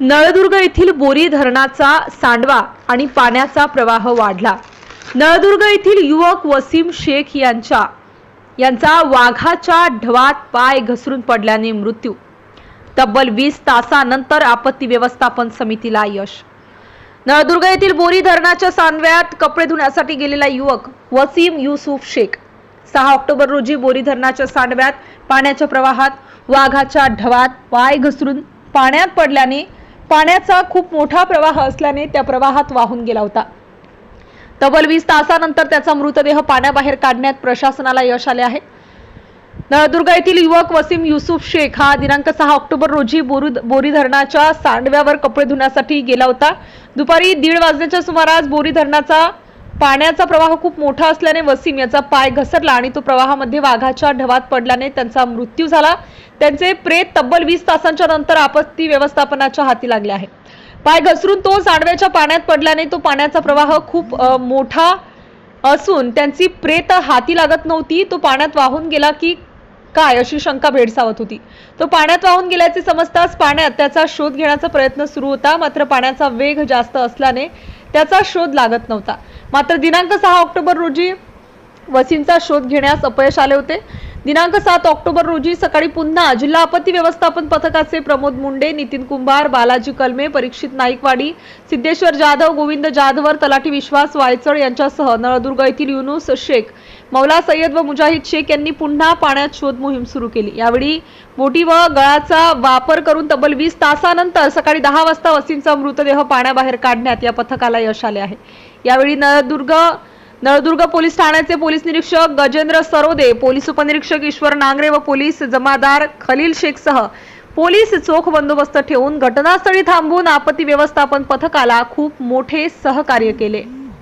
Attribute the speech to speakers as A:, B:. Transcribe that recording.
A: नळदुर्ग येथील बोरी धरणाचा सांडवा आणि पाण्याचा प्रवाह वाढला. नळदुर्ग येथील युवक वसीम शेख यांच्या यांचा वाघाच्या ढवात पाय घसरून पडल्याने मृत्यू. तब्बल वीस तासानंतर आपत्ती व्यवस्थापन समितीला यश. नळदुर्ग येथील बोरी धरणाच्या सांडव्यात कपडे धुण्यासाठी गेलेला युवक वसीम युसुफ शेख सहा ऑक्टोबर रोजी बोरी धरणाच्या सांडव्यात पाण्याच्या प्रवाहात वाघाच्या ढवात पाय घसरून पाण्यात पडल्याने पाण्याचा खूप मोठा प्रवाह असल्याने त्या प्रवाहात वाहून गेला होता. तब्बल वीस तासानंतर त्याचा मृतदेह पाण्याबाहेर काढण्यात प्रशासनाला यश आले आहे. नळदुर्ग येथील युवक वसीम युसुफ शेख हा दिनांक सहा ऑक्टोबर रोजी बोरू बोरी धरणाच्या सांडव्यावर कपडे धुण्यासाठी गेला होता. दुपारी दीड वाजण्याच्या सुमारास बोरी धरणाचा पाण्याचा प्रवाह खूप मोठा असल्याने वसीम याचा पाय घसरला आणि तो प्रवाहामध्ये वाघाच्या ढवात पडल्याने त्यांचा मृत्यू झाला. त्यांचे प्रेत तब्बल वीस तासांच्या नंतर आपत्ती व्यवस्थापनाच्या हाती लागले आहे. पाय घसरून तो सांडव्याच्या पाण्यात पडल्याने तो पाण्याचा प्रवाह खूप मोठा असून त्यांची प्रेत हाती लागत नव्हती. तो पाण्यात वाहून गेला की काय अशी शंका भेडसावत होती. तो पाण्यात वाहून गेल्याचे समजताच पाण्यात त्याचा शोध घेण्याचा प्रयत्न सुरू होता. मात्र पाण्याचा वेग जास्त असल्याने त्याचा शोध लागत नव्हता. मात्र दिनांक सहा ऑक्टोबर रोजी वसींचा शोध घेण्यास अपयश आले होते. दिनांक सात ऑक्टोबर रोजी सकाळी पुन्हा जिल्हा आपत्ती व्यवस्थापन पथकाचे प्रमोद मुंडे नितीन कुंभार बालाजी कलमे परीक्षित नाईकवाडी सिद्धेश्वर जाधव गोविंद जाधवर तलाठी विश्वास वायचळ यांच्यासह नळदुर्ग येथील युनुस शेख मौला सय्यद व मुजाहिद शेख यांनी पुन्हा पाण्यात शोध मोहीम सुरू केली. यावेळी बोटी व गळाचा वापर करून तब्बल वीस तासानंतर सकाळी दहा वाजता वसींचा मृतदेह पाण्याबाहेर काढण्यात या पथकाला यश आले आहे. यावेळी नळदुर्ग नळदुर्ग पोलीस ठाण्याचे पोलीस निरीक्षक गजेंद्र सरोदे पोलीस उपनिरीक्षक ईश्वर नांगरे व पोलीस जमादार खलील शेखसह पोलीस चोख बंदोबस्त ठेवून घटनास्थळी थांबून आपत्ती व्यवस्थापन पथकाला खूप मोठे सहकार्य केले.